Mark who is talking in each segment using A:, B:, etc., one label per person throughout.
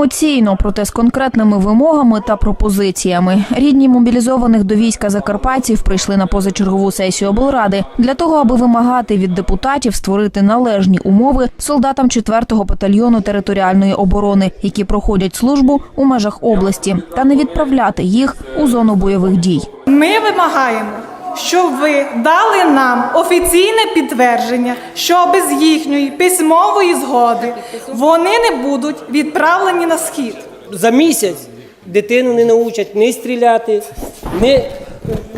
A: емоційно, проте з конкретними вимогами та пропозиціями. Рідні мобілізованих до війська закарпатців прийшли на позачергову сесію облради для того, аби вимагати від депутатів створити належні умови солдатам 4-го батальйону територіальної оборони, які проходять службу у межах області, та не відправляти їх у зону бойових дій.
B: Ми вимагаємо, щоб ви дали нам офіційне підтвердження, що без їхньої письмової згоди вони не будуть відправлені на схід.
C: за місяць дитину не научать ні стріляти, ні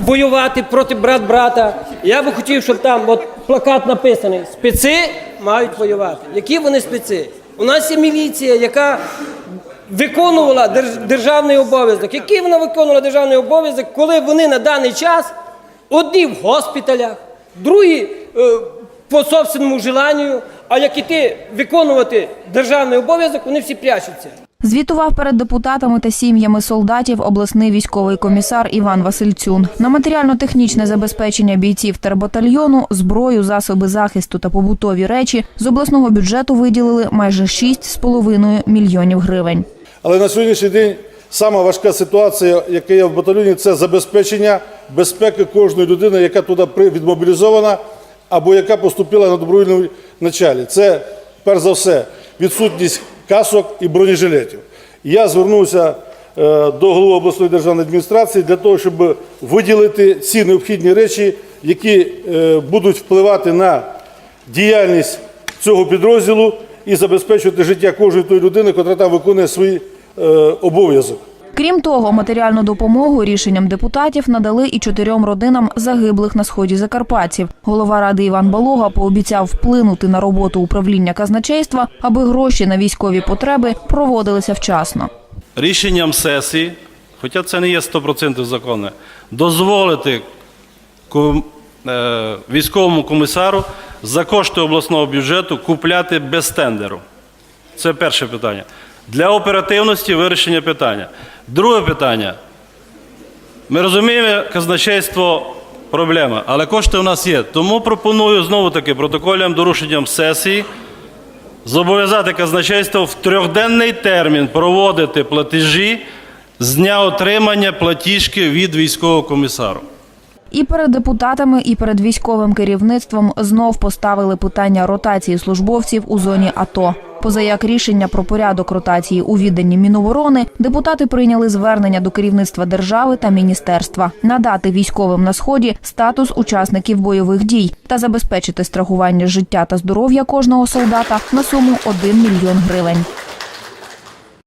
C: воювати проти брат брата. Я би хотів, щоб там от плакат написаний спеці мають воювати. Які вони спеці? У нас є міліція, яка виконувала держ- державний обов'язок. Який вона виконувала державний обов'язок, коли вони на даний час одні в госпіталях, другі е, по собственному желанню, а як іти виконувати державний обов'язок, вони всі прячуться.
A: Звітував перед депутатами та сім'ями солдатів обласний військовий комісар Іван Васильцюн. На матеріально-технічне забезпечення бійців тербатальйону, зброю, засоби захисту та побутові речі з обласного бюджету виділили майже 6,5 мільйонів гривень.
D: Але на сьогоднішній день сама важка ситуація, яка є в батальйоні, це забезпечення безпеки кожної людини, яка туди відмобілізована або яка поступила на добровільному началі. Це перш за все відсутність касок і бронежилетів. Я звернувся е, до голови обласної державної адміністрації для того, щоб виділити ці необхідні речі, які е, будуть впливати на діяльність цього підрозділу і забезпечувати життя кожної тої людини, яка там виконує е, обов'язок.
A: Крім того, матеріальну допомогу рішенням депутатів надали і чотирьом родинам загиблих на сході закарпатців. Голова ради Іван Балога пообіцяв вплинути на роботу управління казначейства, аби гроші на військові потреби проводилися вчасно.
E: рішенням сесії, хоча це не є 100% законне, дозволити е, військовому комісару за кошти обласного бюджету купляти без тендеру. Це перше питання. Для оперативності вирішення питання. Друге питання. Ми розуміємо, казначейство проблема, але кошти у нас є. Тому пропоную знову таки протокольним дорушенням сесії зобов'язати казначейство в трьохденний термін проводити платежі з дня отримання платіжки від військового комісару.
A: І перед депутатами, і перед військовим керівництвом знов поставили питання ротації службовців у зоні АТО. Позаяк рішення про порядок ротації у відданні Міноборони, депутати прийняли звернення до керівництва держави та міністерства надати військовим на сході статус учасників бойових дій та забезпечити страхування життя та здоров'я кожного солдата на суму 1 мільйон гривень.